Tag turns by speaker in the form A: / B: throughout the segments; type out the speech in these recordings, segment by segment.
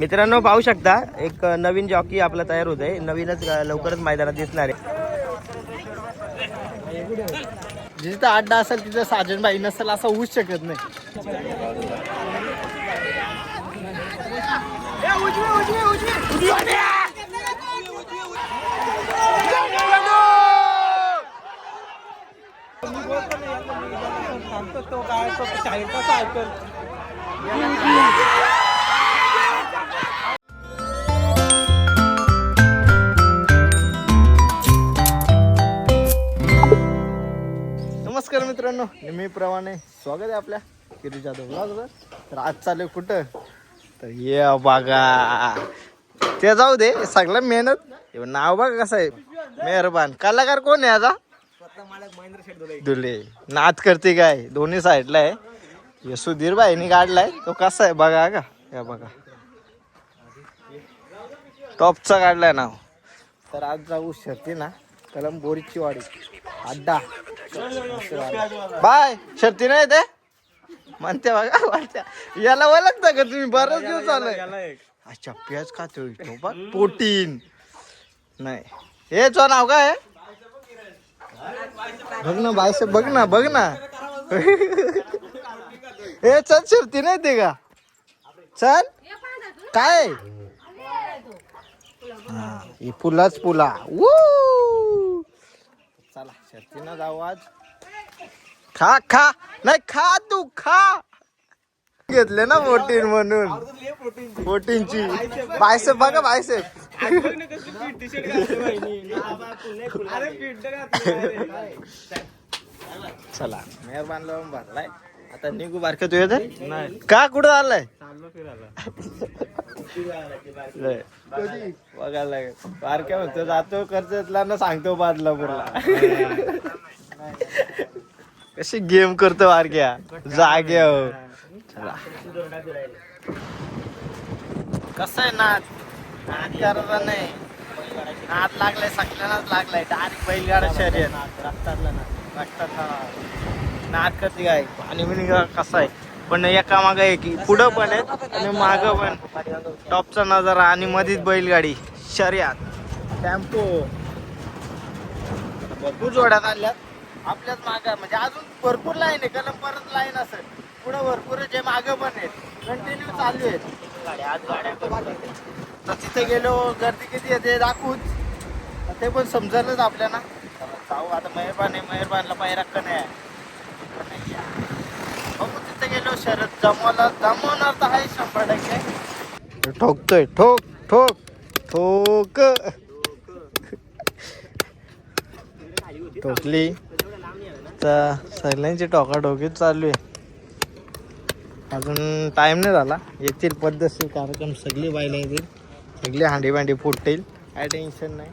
A: मित्रांनो पाहू शकता एक नवीन जॉकी आपला तयार होत आहे नवीनच लवकरच मैदानात दिसणार आहे.
B: जिथं अड्डा असेल तिथं साजन बाई नसेल असं होऊच शकत नाही. नमस्कार मित्रांनो नेहमीप्रमाणे स्वागत आहे आपल्या किरी जाधव ब्लॉगवर. तर आज चालू कुठं? तर ये बघा. ते जाऊ दे सगळं मेहनत. नाव बघा कसं आहे. मेहरबान. कलाकार कोण आहे आता दुले. नाच करते काय? दोन्ही साईडला आहे. हे सुधीर बाईनी काढलाय. तो कसा आहे? बघा का? या बघा. टॉपचा काढलाय नाव. तर आज जाऊ शर्ती ना कलम बोरीची वाडी. अड्डा. बाय शर्ती नाही ते? म्हणते बघा वाटत्या याला ओळखता का तुम्ही? बरंच दिवस आलाय अच्छा प्याज खातोय तो बघ प्रोटीन. नाही. हे तो नाव काय? बघ ना बायस बघ ना बघ ना. हे चल शर्ती नाही ते का? चल. काय? हा, ही पुलाच पुला शर्तीनं जाऊ आज. खा खा. नाही खा तू खा. घेतले ना प्रोटीन म्हणून. प्रोटीनची. बायसेप बघा बायसेप. चला. मेहरबान लावून भरलाय. आता निघू बारकं तू येत नाही. का कुठं आलाय लय. बघायला लागेल. बारक्या म्हणतो जातो कर्जतला ना सांगतो बादलापूरला कशी गेम करतो बारक्या. जागे हो. कसं आहे नाच नाच करायला नाही. नाच लागलाय सगळ्यांनाच लागलाय. डायरेक्ट बैलगाडा शर्यत. रक्तातला नाच रक्तात हा. नाच करते काय आणि मी कसं आहे? पण एका मागं एक पुढं पण आहेत आणि मागं पण. टॉपचा नजारा आणि मधीच बैलगाडी. शर्यात. टेम्पो. भरपूर जोड्यात आल्यात आपल्याच मागं म्हणजे अजून भरपूर लाईन आहे कलम परत लाईन असेल. पुढं भरपूर जे मागं पण आहेत. कंटिन्यू चालू आहेत. गाड्या आज गाड्या तर तिथे गेलो गर्दी किती आहे ते दाखवूच ते पण समजलंच आपल्याला. जाऊ आता मेहरबान आहे मेहरबानला पायराक्क नाही आहे. पण आहे. शरद जमवला जमवणार तर आहे शंभर टक्के. ठोकतोय ठोक ठोक ठोक. ठोकली. तर सगळ्यांची टोकाटोकी चालू आहे. अजून टाईम नाही झाला. येतील पद्धतशीर कार्यक्रम सगळी बायला येतील. सगळी हांडी भांडी फुटतील. काय टेन्शन नाही.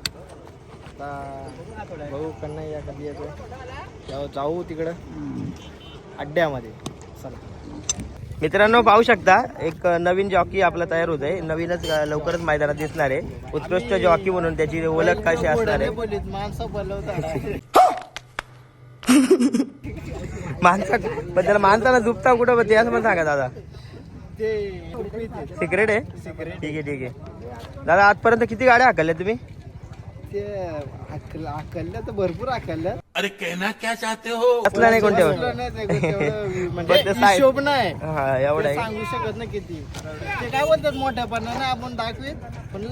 B: आता बघू का नाही या कधी येतो जाऊ तिकडं. अड्ड्यामध्ये.
A: मित्रांनो पाहू शकता एक नवीन जॉकी आपला तयार होत आहे नवीनच लवकरच मैदानात दिसणार आहे. उत्कृष्ट जॉकी म्हणून त्याची ओळख कशी असणार आहे?
B: माणसा
A: त्याला माणसाला झुपता कुठं बघ ते असं पण सांगा दादा. सिक्रेट आहे? ठीक आहे ठीक आहे. दादा आजपर्यंत किती गाड्या हाकलल्या तुम्ही?
B: ते तर भरपूर अकलल्या
A: असला नाही कोणत्यावर
B: म्हणजे
A: पण ते साय-
B: हिशोब नाही
A: हा एवढं
B: ते
A: आहे.
B: सांगू शकत नाही किती. ते काय बोलतात मोठ्यापणाने आपण दाखवीत पण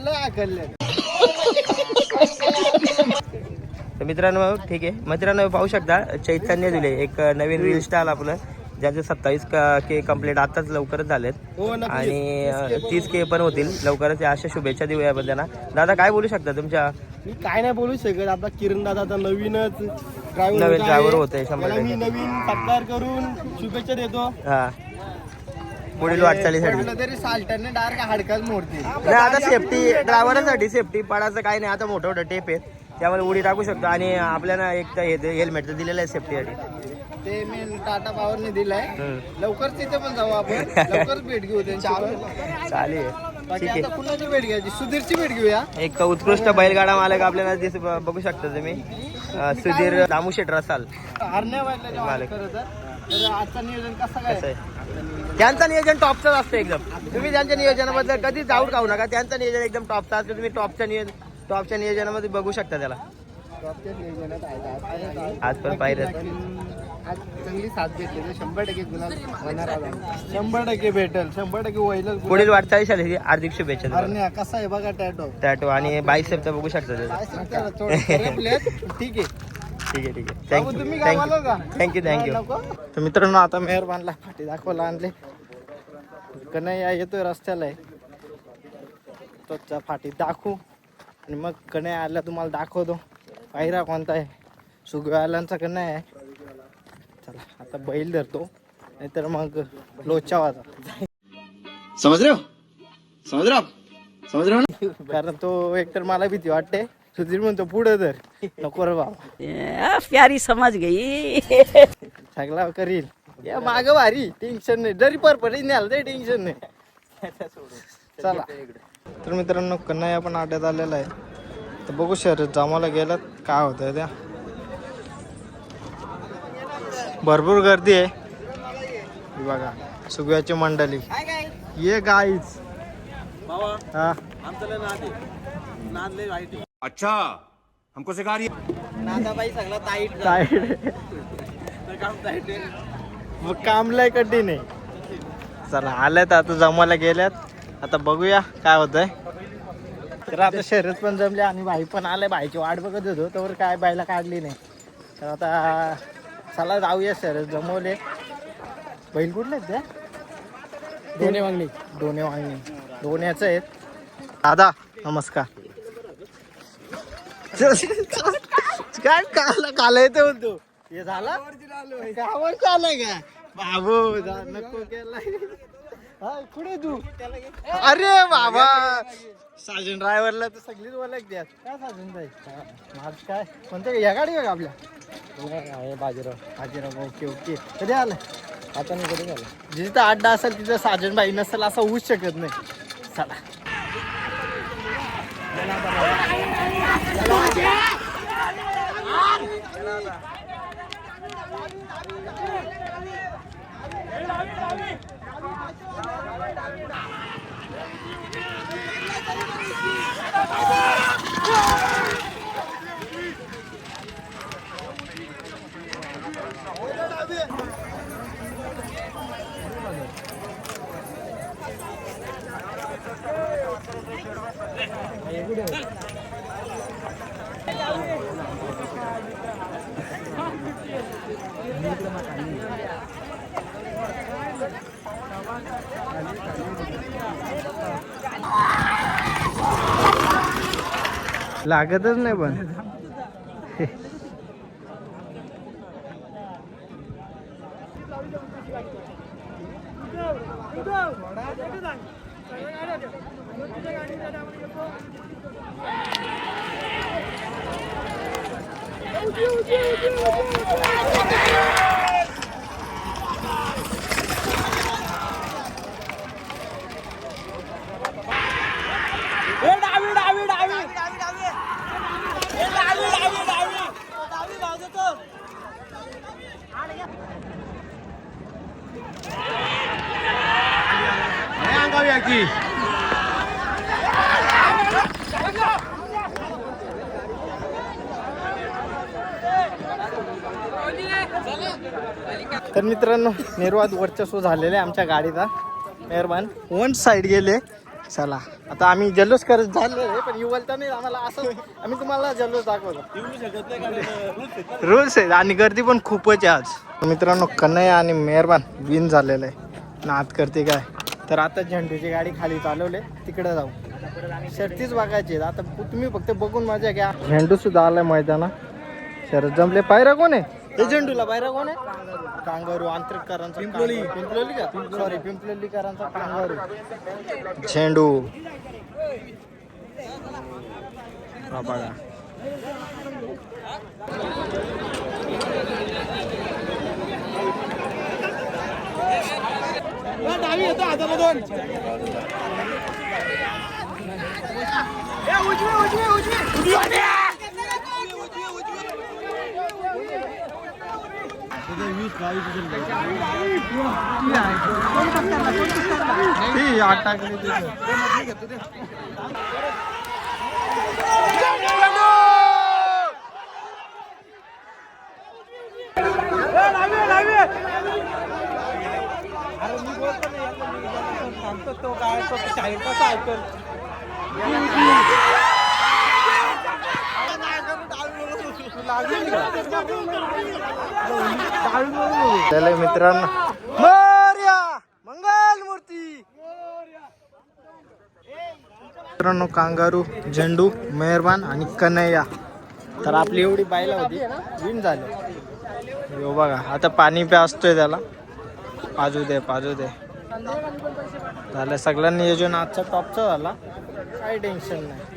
A: तर मित्रांनो ठीक आहे. मित्रांनो पाहू शकता चैतन्य दिले एक नवीन रील स्टाईल आपलं ज्याचे सत्तावीस के कंप्लीट आताच लवकरच झालेत.
B: हो
A: आणि तीस के पण होतील. लवकरच या अशा शुभेच्छा देऊया आपण त्यांना. दादा काय बोलू शकता तुमच्या
B: मी काय नाही बोलू शकत. आपला किरण दादा आता नवीनच ड्रायव्हर
A: नवीन driver होते, शंभर
B: मी
A: टक्के.
B: नवीन सत्कार करून शुभेच्छा देतो.
A: हा. पुढील वाटचालीसाठी.
B: तरी साल्टरने डायरेक्ट हाडकाच मोडते.
A: नाही आता सेफ्टी ड्रायव्हरांसाठी सेफ्टी पडायचं काही नाही. आता मोठं मोठं टेप आहेत. त्यामुळे उडी टाकू शकतो. आणि आपल्याला एक तर हेल्मेट तर दिलेलं आहे सेफ्टीसाठी
B: ते मी टाटा पॉवरने दिलाय.
A: हम्म.
B: लवकरच तिथे पण जाऊ आपण. लवकरच भेट घेऊ त्यांची पण.
A: चालेल.
B: बाकी
A: ठीक आहे.
B: आता कुणाची भेट घ्यायची. सुधीरची भेट घेऊया.
A: एक उत्कृष्ट बैलगाडा मालक आपल्याला दिस बघू शकता तुम्ही. अं, सुधीर दामू शेट रसाल.
B: हरण्या
A: मालक.
B: खरं तर. तर आजचा नियोजन कसा
A: आहे? त्यांचं नियोजन टॉपचं असतं एकदम. तुम्ही त्यांच्या नियोजनाबद्दल कधीच डाऊट खाऊ नका. त्यांचं नियोजन एकदम टॉपचं असतं. तुम्ही टॉपच्या नियोजन टॉपच्या नियोजनामध्ये बघू शकता त्याला.
B: टॉपच्या नियोजनात आहे. आज. आज-
A: आज पण पाहिलं.
B: आज चांगली साथ भेटली तर शंभर टक्के होणार. शंभर टक्के भेटेल. शंभर टक्के होईलच
A: पुढील वाटचाळीस आली हार्दिक शुभेच्छा तुम्हाला.
B: कसा आहे बघा टॅटो
A: टॅटो आणि बाईसेपचं बघू शकता.
B: ठीक आहे.
A: ठीक आहे ठीक आहे.
B: बाबू,
A: थँक्यू
B: तुम्ही गावाला का
A: थँक्यू थँक्यू
B: नको? तर मित्रांनो आता मेहरबानला फाटी दाखवायला आणले. कन्हैया येतोय रस्त्याला. आहे तोच्या फाटी दाखवू. आणि मग कन्हैया आला तुम्हाला दाखवतो. पायरा कोणता आहे? सुगव्यालांचा कन्हैया आहे. आता बैल धरतो नाहीतर मग लोचा वाजा.
C: समझ रहे हो? समझ रहे हो आप? समझ रहे हो ना?
B: कारण तो एकतर मला भीती वाटते सुधीर म्हणतो पुढे धर. नको रे बाबा.
D: प्यारी समझ गई.
B: सगळा करील. या माग भारी टेन्शन नाही. जरी परपरी न्याल तरी टेन्शन नाही. चला. तर मित्रांनो कन्हैया पण आड्यात आलेला आहे. तर बघू शहरात जमाला गेलात काय होतंय त्या? भरपूर गर्दी आहे. बघा सुगव्याची मंडळी. ये गाईच हा.
C: अच्छा हमको सिखा रही
B: टाईट मग कामलाय कधी नाही चला आल्यात आता जमायला गेल्यात. आता बघूया काय होतंय. तर आता शर्यत पण जमले आणि भाई पण आलाय भाईची वाट बघत होतो तर काय बायला काढली नाही. तर आता चला जाऊया शर्यत जमवले. बैल कुठले आहेत त्या दोन्ही वांगणी. दोन्ही वांगणी. दोन्याच आहेत. दादा नमस्कार. काय काला काला येते म्हणतो. हे झाला? गावावर चालय का बाबू नको केलाय. हा, कुठे तू? अरे बाबा. साजन ड्रायव्हरला तर सगळीच ओळख द्या काय साजन माझ काय? कोणत्या या गाडी का आपल्या. बाजीराव. Bajirao okay okay. कधी आलं आता नाही कधी झालं? जिथं अड्डा असेल तिथं साजन बाई नसेल असं होऊच शकत नाही. चला. लागतच नाही पण. तर मित्रांनो निर्वाद वर्चस्व झालेले आहे आमच्या गाडीचा. मेहरबान. वन साईड गेले. चला. आता आम्ही जल्लोष करत झाले पण युवलता नाही आम्हाला असं आम्ही तुम्हाला जल्लोष दाखवतो. रुल्स आहेत आणि गर्दी पण खूपच आहे आज. मित्रांनो कन्हैया आणि मेहरबान विन झालेलं आहे. नात करते काय? तर आता झेंडूची गाडी खाली चालवले तिकडे जाऊ. शर्तीच बघायची आहेत. आता तुम्ही फक्त बघून मजा घ्या. झेंडू सुद्धा आलाय मैदाना शरद जमले. पायरा कोण आहे? हे झेंडूला बायरा कोण आहे? कांगारू आंतरिककरांचा पिंपळी पिंपलोली का? सॉरी पिंपलोलीकरांचा कांगारू. झेंडू बघा. डावी
E: येतो हाताला दोन. ती सांगतो तो काय तो शाहीर कसा ऐकतो
B: चला मित्रांनो. मोर्या! मंगल मूर्ती मित्रांनो कांगारू झेंडू मेहरबान आणि कन्हैया. तर आपली एवढी बायला होती. विन झाली. हो बघा आता पाणी प्यासतोय त्याला. पाजू दे पाजू दे. झालं सगळ्यांनी योजना आजचा टॉपचा झाला. काही टेन्शन नाही.